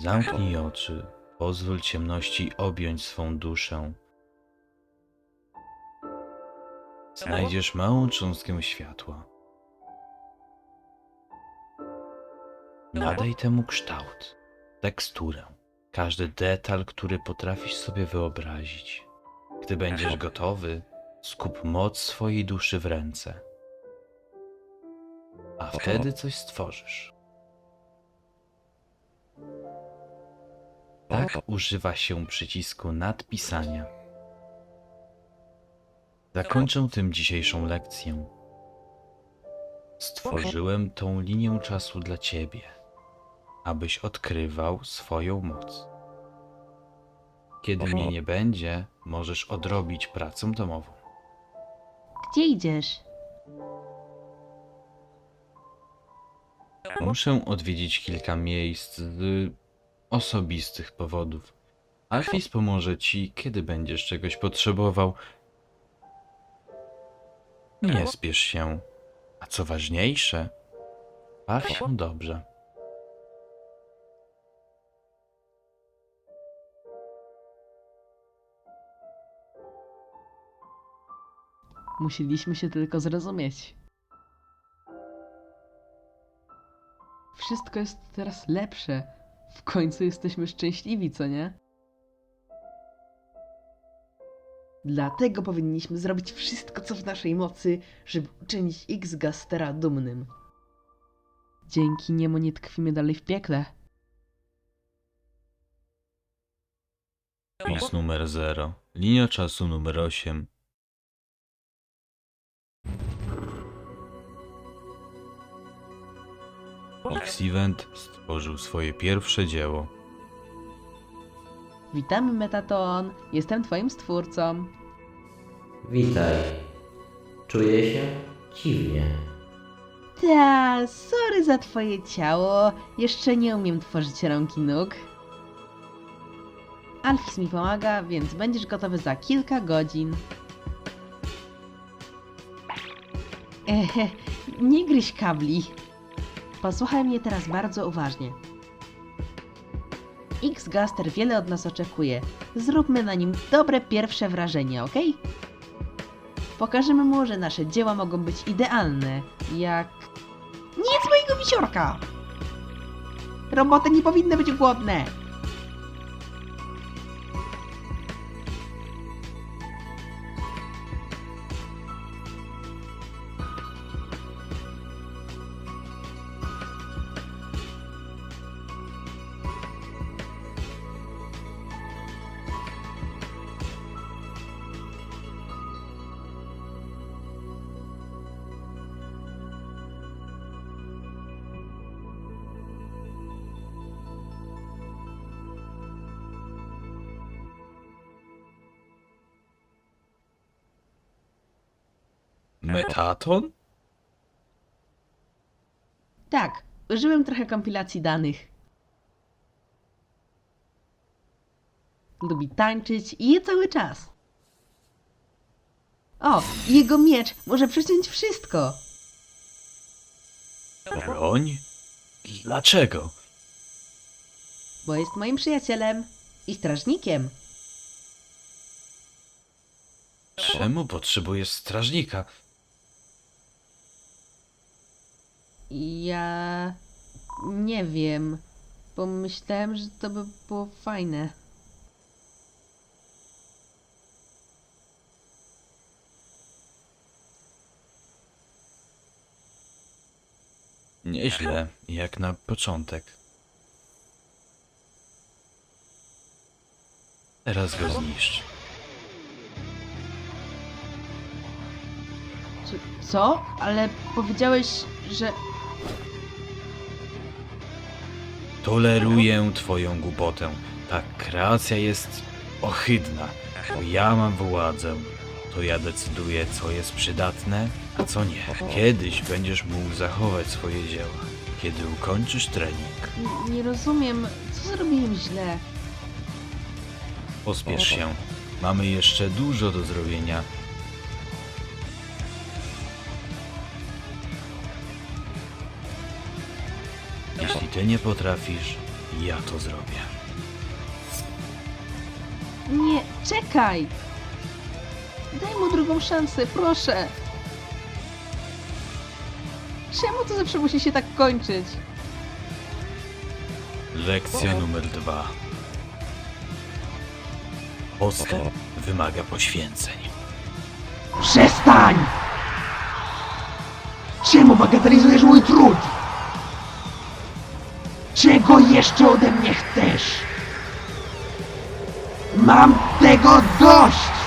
Zamknij oczy, pozwól ciemności objąć swą duszę. Znajdziesz małą cząstkę światła. Nadaj temu kształt, teksturę, każdy detal, który potrafisz sobie wyobrazić. Gdy będziesz gotowy, skup moc swojej duszy w ręce. A wtedy coś stworzysz. Tak używa się przycisku nadpisania. Zakończę tym dzisiejszą lekcję. Stworzyłem tą linię czasu dla ciebie, abyś odkrywał swoją moc. Kiedy mnie nie będzie, możesz odrobić pracę domową. Gdzie idziesz? Muszę odwiedzić kilka miejsc z osobistych powodów. Alfis pomoże ci, kiedy będziesz czegoś potrzebował. Nie spiesz się. A co ważniejsze, baw się dobrze. Musieliśmy się tylko zrozumieć. Wszystko jest teraz lepsze. W końcu jesteśmy szczęśliwi, co nie? Dlatego powinniśmy zrobić wszystko, co w naszej mocy, żeby uczynić X-Gastera dumnym. Dzięki niemu nie tkwimy dalej w piekle. Wpis numer 0, linia czasu numer 8. X-Event stworzył swoje pierwsze dzieło. Witamy, Metaton. Jestem twoim stwórcą. Witaj. Czuję się dziwnie. Ta, sorry za twoje ciało. Jeszcze nie umiem tworzyć rąk i nóg. Alfis mi pomaga, więc będziesz gotowy za kilka godzin. Ehe, nie gryź kabli. Posłuchaj mnie teraz bardzo uważnie. X-Gaster wiele od nas oczekuje. Zróbmy na nim dobre pierwsze wrażenie, ok? Pokażemy mu, że nasze dzieła mogą być idealne, jak jedz mojego wisiorka! Roboty nie powinny być głodne! Metaton? Tak, użyłem trochę kompilacji danych. Lubi tańczyć i je cały czas. O, jego miecz może przyciąć wszystko. Broń? Dlaczego? bo jest moim przyjacielem i strażnikiem. Czemu potrzebujesz strażnika? Ja nie wiem. Pomyślałem, że to by było fajne. Nieźle, jak na początek. Teraz go zniszcz. Co? Ale powiedziałeś, że. Toleruję twoją głupotę. Ta kreacja jest ohydna, bo ja mam władzę. To ja decyduję, co jest przydatne, a co nie. Kiedyś będziesz mógł zachować swoje dzieła, kiedy ukończysz trening. n- Nie rozumiem, co zrobiłem źle. Pospiesz się. Mamy jeszcze dużo do zrobienia. Jeśli ty nie potrafisz, Ja to zrobię. Nie, czekaj! Daj mu drugą szansę, proszę! Czemu to zawsze musi się tak kończyć? Lekcja numer dwa. Postęp wymaga poświęceń. Przestań! Czemu bagatelizujesz mój trud? Czego jeszcze ode mnie chcesz? Mam tego dość!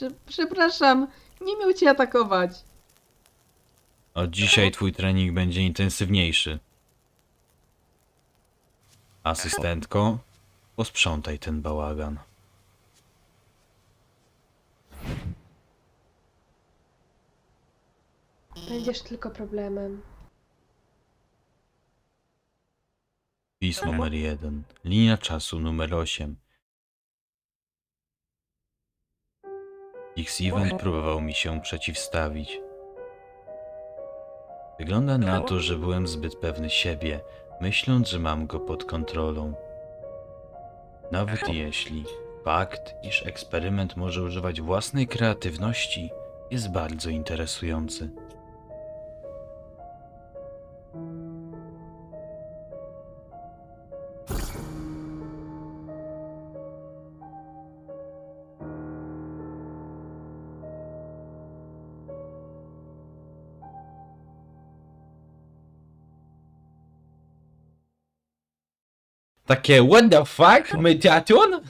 Prze- przepraszam, nie miał cię atakować. Od dzisiaj twój trening będzie intensywniejszy. Asystentko, posprzątaj ten bałagan. Będziesz tylko problemem. Wpis numer 1. Linia czasu numer 8. X-Event próbował mi się przeciwstawić. Wygląda na to, że byłem zbyt pewny siebie, myśląc, że mam go pod kontrolą. Nawet jeśli fakt, iż eksperyment może używać własnej kreatywności, jest bardzo interesujący. Takie э, what the fuck, Mediaton?